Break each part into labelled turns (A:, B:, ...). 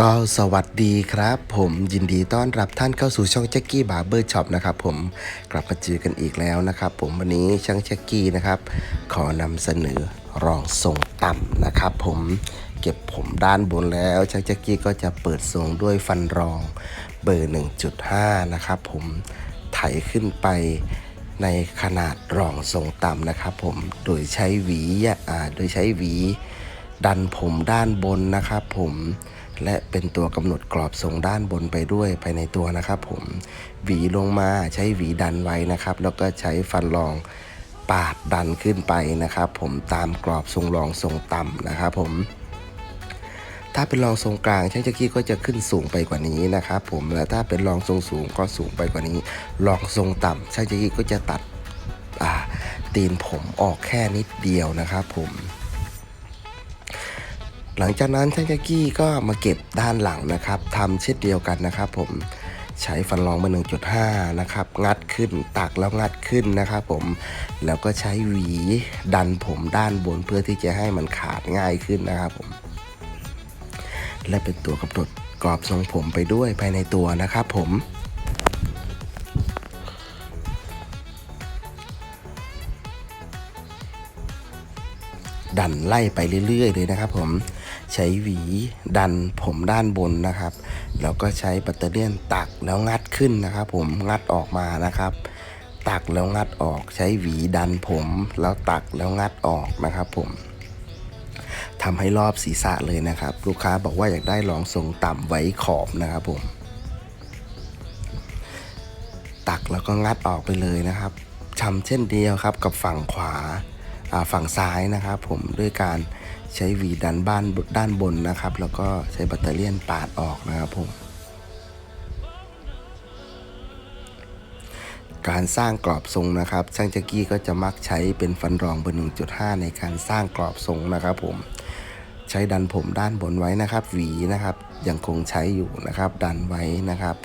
A: ก็สวัสดีครับ ผมยินดีต้อนรับท่านเข้าสู่ช่องแจ็กกี้บาร์เบอร์ช็อปนะครับผมกลับมาเจอกันอีกแล้วนะครับ ผมวันนี้ช่างแจ็กกี้นะครับ ขอนำเสนอรองทรงต่ำนะครับ ผมเก็บผมด้านบนแล้วช่างแจ็กกี้ก็จะเปิดทรงด้วยฟันรองเบอร์ 1.5 นะครับ ผมไถขึ้นไป ในขนาดรองทรงต่ำนะครับ ผมโดยใช้หวีอ่าโดยใช้หวี ดันผมด้านบนนะครับ ผมและเป็นตัวกำหนดกรอบทรงด้านบนไปด้วยไปในตัวนะครับ ผมหวีลงมาใช้หวีดันไว้นะครับ แล้วก็ใช้ฟันรองปาดดันขึ้นไปนะครับ ผมตามกรอบทรงรองทรงต่ำนะครับ ผม ถ้าเป็นรองทรงกลางช่างจักรี้ก็จะขึ้นสูงไปกว่านี้นะครับผมและถ้าเป็นรองทรงสูงก็สูงไปกว่านี้รองทรงต่ำช่างจักรี้ก็จะตัดตีนผมออกแค่นิดเดียวนะครับผมหลังจากนั้นช่างจ็กกี้ก็มาเก็บด้านหลังนะครับทำเช่นเดียวกันนะครับ ผมใช้ฟันรองเบอร์1.5 นะครับ งัดขึ้นตักแล้วงัดขึ้นนะครับผม แล้วก็ใช้หวีดันผมด้านบนเพื่อที่จะให้มันขาดง่ายขึ้นนะครับผม และเป็นตัวกำหนดกรอบทรงผมไปด้วยภายในตัวนะครับผมดันไล่ไปเรื่อย ๆ เลยนะครับผมใช้หวีดันผมด้านบนนะครับ แล้วก็ใช้แบตเตอรี่ยนตักแล้วงัดขึ้นนะครับผมงัดออกมานะครับ ตักแล้วงัดออกใช้หวีดันผม แล้วตักแล้วงัดออกนะครับผม ทำให้รอบศีรษะเลยนะครับ ลูกค้าบอกว่าอยากได้รองทรงต่ำไว้ขอบนะครับผม ตักแล้วก็งัดออกไปเลยนะครับทำเช่นเดียวครับกับฝั่งขวาฝั่งซ้ายนะครับผมด้วยการใช้วีดันบ้านด้านบนนะครับ แล้วก็ใช้แบตเตอรี่ยนปาดออกนะครับผมการสร้างกรอบทรงนะครับ ช่างจักกี้ก็จะมักใช้เป็นฟันรองเบอร์1.5 ในการสร้างกรอบทรงนะครับผม ช้ดันผมด้านบนไว้นะครับ หวีนะครับยังคงใช้อยู่นะครับ ดันไว้นะครับ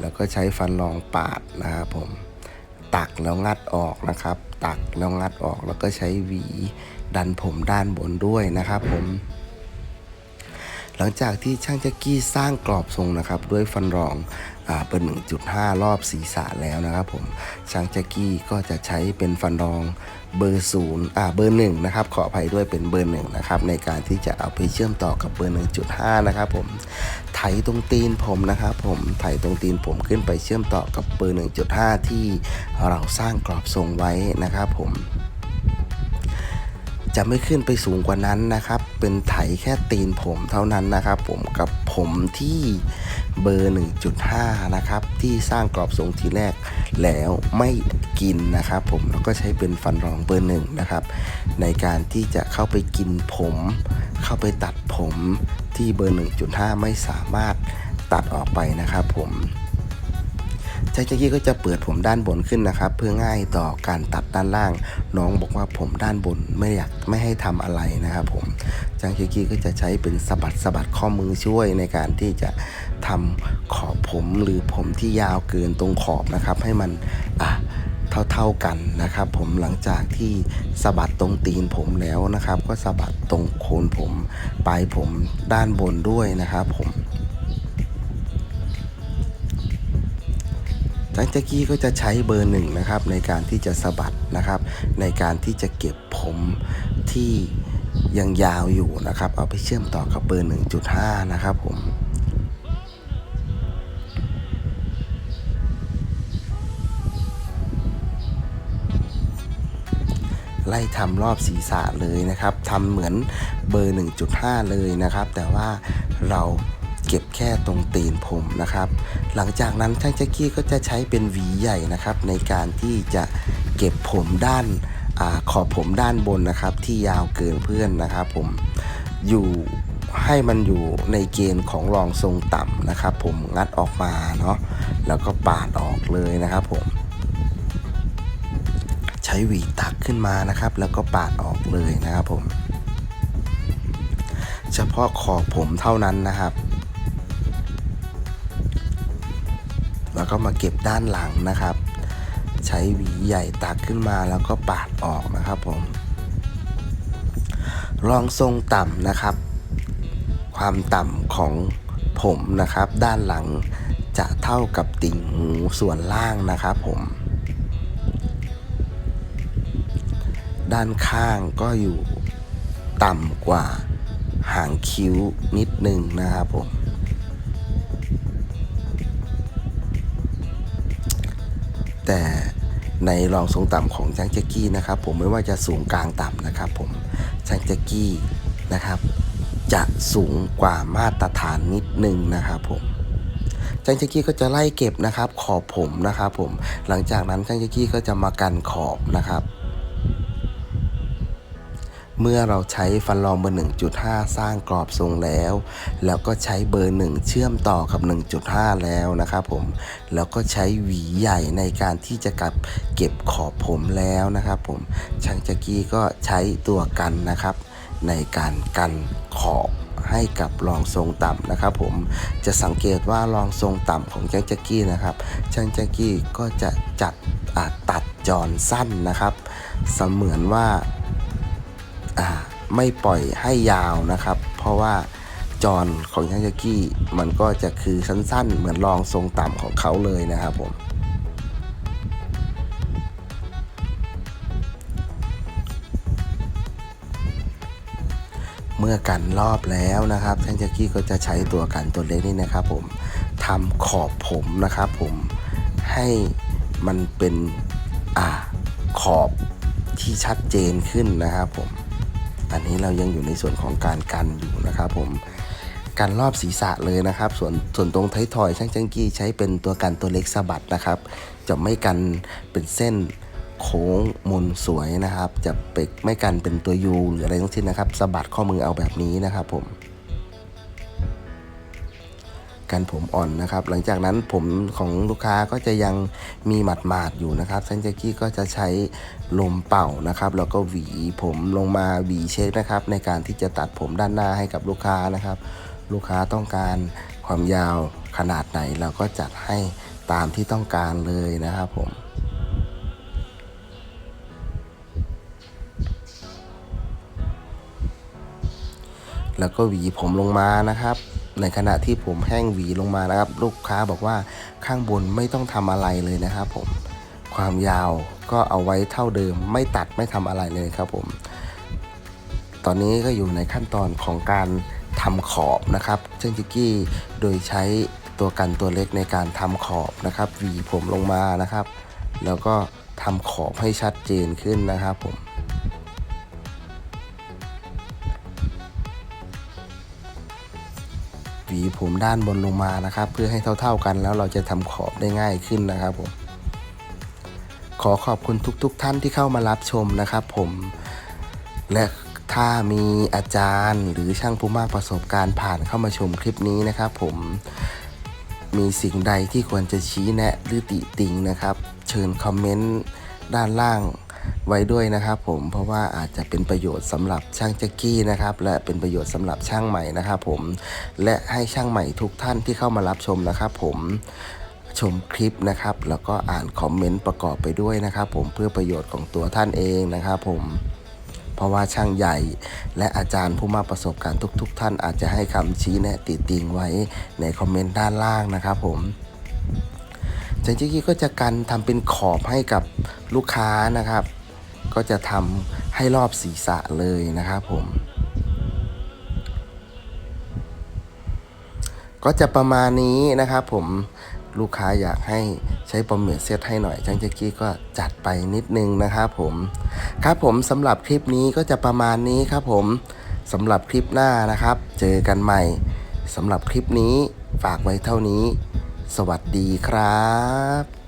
A: แล้วก็ใช้ฟันรองปาดนะครับผมตักแล้วงัดออกนะครับ ตักแล้วงัดออกแล้วก็ใช้หวีดันผมด้านบนด้วยนะครับผม หลังจากที่ช่างแจ็กกี้สร้างกรอบทรงนะครับด้วยฟันรองอเบอร์1.5 รอบศีรษะแล้วนะครับผมช่างแจ็กกี้ก็จะใช้เป็นฟันรองเบอร์ศูนย์อ่าเบอร์หนึ่งนะครับขออภัยด้วยเป็นเบอร์หนึ่งนะครับในการที่จะเอาไปเชื่อมต่อกับเบอร์ 1.5 นะครับผมไถตรงตีนผมนะครับผมไถตรงตีนผมขึ้นไปเชื่อมต่อกับเบอร์ 1.5 ที่เราสร้างกรอบทรงไว้นะครับผมจะไม่ขึ้นไปสูงกว่านั้นนะครับ เป็นไถแค่ตีนผมเท่านั้นนะครับ ผมกับผมที่เบอร์ 1.5 นะครับ ที่สร้างกรอบทรงทีแรกแล้วไม่กินนะครับ ผมแล้วก็ใช้เป็นฟันรองเบอร์หนึ่งนะครับ ในการที่จะเข้าไปกินผม เข้าไปตัดผมที่เบอร์ 1.5 ไม่สามารถตัดออกไปนะครับ ผมใช้จักกี้ก็จะเปิดผมด้านบนขึ้นนะครับ เพื่อง่ายต่อการตัดด้านล่าง น้องบอกว่าผมด้านบนไม่อยากไม่ให้ทำอะไรนะครับผม จังจักกี้ก็จะใช้เป็นสะบัดสะบัดข้อมือช่วยในการที่จะทำขอบผมหรือผมที่ยาวเกินตรงขอบนะครับ ให้มันอะเท่าๆกันนะครับ ผมหลังจากที่สะบัดตรงตีนผมแล้วนะครับ ก็สะบัดตรงโคนผมปลายผมด้านบนด้วยนะครับ ผมจังจักกี้ก็จะใช้เบอร์หนึ่งนะครับในการที่จะสะบัดนะครับ ในการที่จะเก็บผมที่ ยังยาวอยู่นะครับ เอาไปเชื่อมต่อกับเบอร์1.5 นะครับผมไล่ทำรอบศีรษะเลยนะครับทำเหมือนเบอร์ 1.5 เลยนะครับ แต่ว่าเราเก็บแค่ตรงตีนผมนะครับ หลังจากนั้นช่างแจ็กกี้ก็จะใช้เป็นหวีใหญ่นะครับ ในการที่จะเก็บผมด้าน อขอบผมด้านบนนะครับ ที่ยาวเกินเพื่อนนะครับ ผมอยู่ให้มันอยู่ในเกณฑ์ของรองทรงต่ำนะครับ ผมงัดออกมาเนาะแล้วก็ปาดออกเลยนะครับ ผม ใช้หวีตักขึ้นมานะครับ แล้วก็ปาดออกเลยนะครับ ผม เฉพาะขอบผมเท่านั้นนะครับ แล้วก็มาเก็บด้านหลังนะครับ ใช้หวีใหญ่ตักขึ้นมาแล้วก็ปาดออกนะครับผมรองทรงต่ำนะครับ ความต่ำของผมนะครับ ด้านหลังจะเท่ากับติ่งหูส่วนล่างนะครับผม ด้านข้างก็อยู่ต่ำกว่าหางคิ้วนิดนึงนะครับผม แต่ ในรองทรงต่ำของช่างแจ็กกี้นะครับ ผมไม่ว่าจะสูงกลางต่ำนะครับ ผมช่างแจ็กกี้นะครับ จะสูงกว่ามาตรฐานนิดนึงนะครับผมช่างแจ็กกี้ก็จะไล่เก็บนะครับ ขอบผมนะครับ ผมหลังจากนั้นช่างแจ็กกี้ก็จะมากันขอบนะครับ เมื่อเราใช้ฟันรองเบอร์ 1.5 สร้างกรอบทรงแล้ว แล้วก็ใช้เบอร์ 1 เชื่อมต่อกับ 1.5 แล้วนะครับผม แล้วก็ใช้หวีใหญ่ในการที่จะกับเก็บขอบผมแล้วนะครับผมช่างจักกี้ก็ใช้ตัวกันนะครับ ในการกันขอบให้กับรองทรงต่ำนะครับ ผมจะสังเกตว่ารองทรงต่ำของช่างจักกี้นะครับช่างจักกี้ก็จะจัดตัดจอนสั้นนะครับ เสมือนว่า ไม่ปล่อยให้ยาวนะครับ เพราะว่าจอนของช่างจักกี้มันก็จะคือสั้นๆ เหมือนรองทรงต่ำของเขาเลยนะครับผมเมื่อกันรอบแล้วนะครับช่างจักกี้ก็จะใช้ตัวกันตัวเล็กนี่นะครับ ผมทำขอบผมนะครับ ผมให้มันเป็นอ่าขอบที่ชัดเจนขึ้นนะครับผม อันนี้เรายังอยู่ในส่วนของการกันอยู่นะครับผมกันรอบศีรษะเลยนะครับ ส่วนส่วนตรงท้ายทอยช่างจังกี้ใช้เป็นตัวกันตัวเล็กสะบัดนะครับ จะไม่กันเป็นเส้นโค้งมนสวยนะครับ จะเป็กไม่กันเป็นตัวยูหรืออะไรทั้งสิ้นนะครับสะบัดข้อมือเอาแบบนี้นะครับผม กันผมอ่อนนะครับ หลังจากนั้นผมของลูกค้าก็จะยังมีหมาดๆอยู่นะครับซันเจกี้ก็จะใช้ลมเป่านะครับแล้วก็หวีผมลงมาหวีเช็คนะครับในการที่จะตัดผมด้านหน้าให้กับลูกค้านะครับ ลูกค้าต้องการความยาวขนาดไหนเราก็จัดให้ตามที่ต้องการเลยนะครับผมแล้วก็หวีผมลงมานะครับ ในขณะที่ผมแห้งหวีลงมานะครับ ลูกค้าบอกว่าข้างบนไม่ต้องทำอะไรเลยนะครับผมความยาวก็เอาไว้เท่าเดิม ไม่ตัดไม่ทำอะไรเลยครับผม ตอนนี้ก็อยู่ในขั้นตอนของการทำขอบนะครับเชนจิกี้โดยใช้ตัวกันตัวเล็กในการทำขอบนะครับหวีผมลงมานะครับ แล้วก็ทำขอบให้ชัดเจนขึ้นนะครับผม วีผมด้านบนลงมานะครับ เพื่อให้เท่า ๆกันแล้วเราจะทำขอบได้ง่ายขึ้นนะครับผมขอขอบคุณทุกๆทท่านที่เข้ามารับชมนะครับ ผมและถ้ามีอาจารย์หรือช่างผู้มากประสบการณ์ผ่านเข้ามาชมคลิปนี้นะครับผมมีสิ่งใดที่ควรจะชี้แนะหรือติติงนะครับ เชิญคอมเมนต์ด้านล่าง ไว้ด้วยนะครับผมเพราะว่าอาจจะเป็นประโยชน์สำหรับช่างแจ็กกี้นะครับและเป็นประโยชน์สำหรับช่างใหม่นะครับผมและให้ช่างใหม่ทุกท่านที่เข้ามารับชมนะครับผมชมคลิปนะครับ แล้วก็อ่านคอมเมนต์ประกอบไปด้วยนะครับ ผมเพื่อประโยชน์ของตัวท่านเองนะครับผมเพราะว่าช่างใหญ่และอาจารย์ผู้มาประสบการณ์ทุก ๆ ท่านอาจจะให้คำชี้แนะติติงไว้ในคอมเมนต์ด้านล่างนะครับผมจังจิกี้ก็จะกันทำเป็นขอบให้กับลูกค้านะครับ ก็จะทำให้รอบศีรษะเลยนะครับผม ก็จะประมาณนี้นะครับผมลูกค้าอยากให้ใช้ปอมเมดเซตให้หน่อยจังเจกกี้ก็จัดไปนิดนึงนะครับผมครับผมสำหรับคลิปนี้ก็จะประมาณนี้ครับผมสำหรับคลิปหน้านะครับ เจอกันใหม่สำหรับคลิปนี้ฝากไว้เท่านี้ สวัสดีครับ